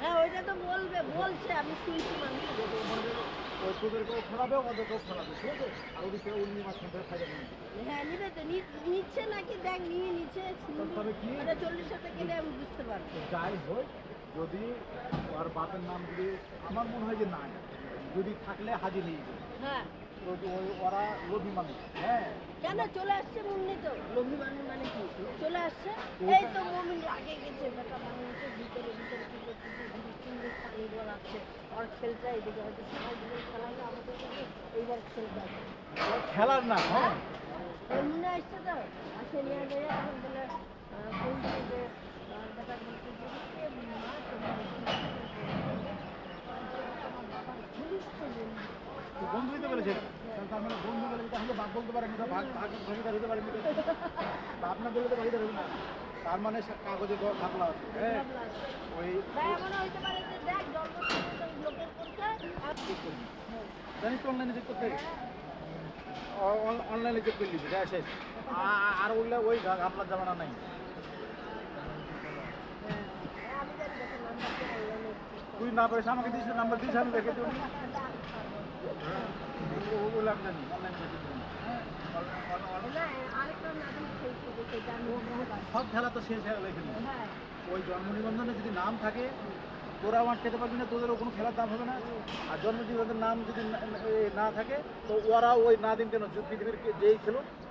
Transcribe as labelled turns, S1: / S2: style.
S1: হ্যাঁ ওইটা তো বলবে বলছে আমি শুনছি মানুষ
S2: ওই তোদেরকেও ফেরাবে ওদেরকেও ফেরাবে ঠিক আছে আর ওদিকে উনি মাঝখান থেকে ফাইদা নিয়ে
S1: হ্যাঁ নিবে তো নিচ্ছে নাকি? দেখ নিয়ে নিচ্ছে
S2: তবে কি?
S1: ওটা চল্লিশ টাকা আমি বুঝতে পারব।
S2: যাই হোক যদি ওর বাপের নাম যদি আমার মনে হয় যে নাই যদি থাকলে হাজির নিয়ে যাবে।
S1: হ্যাঁ।
S2: ওরা লোভী মানুষ হ্যাঁ।
S1: কেন? চলে আসছে মুন্নি তো। লঘু মানুষ মানে কি? চলে আসছে? এই তো মমিন আগে গেছে বেটা। মানুষের ভিতরে ভিতরে কি করতেছে ঘুরে সুন্দর পানি গড়াচ্ছে আর খেলতে এদিকে হয়তো সারা জীবন খেলা না আমাদের এইবার খেলতে
S2: খেলার না হ্যাঁ।
S1: এমনি আসছে তো। আসে নিয়ে গিয়ে এখন বলে আহ, যে বেটা বলছে যে, মা, তোমার আমার বাবার পুলিশ তো বন্ধু।"
S2: তো বলেছে? তার মানে বন্ধু বলে তাহলে বাপ বলতে পারেনি ভাগ ভাগ ভাগিদার হতে পারেনি। তো বললে তো ভাগিদার হবে না। তার মানে কাগজে থাকলা আছে। হ্যাঁ? ওই জানিস অনলাইনে চেক করতে? অনলাইনে চেক করে শেষ। আর বললে ওই ঘাপলার জামানা নাই।
S1: হ্যাঁ,
S2: তুই না পারিস আমাকে দিস নাম্বার দিস আমি দেখে দিই সব খেলা তো শেষ হয়ে গেল এখানে। ওই জন্ম নিবন্ধনে যদি নাম থাকে, তোরা আমার খেতে পারবি না, তোদেরও কোনো খেলার দাম হবে না। আর জন্ম নিবন্ধনের নাম যদি না- থাকে, তো ওরা ওই না দিন কেন পৃথিবীর যেই খেলুন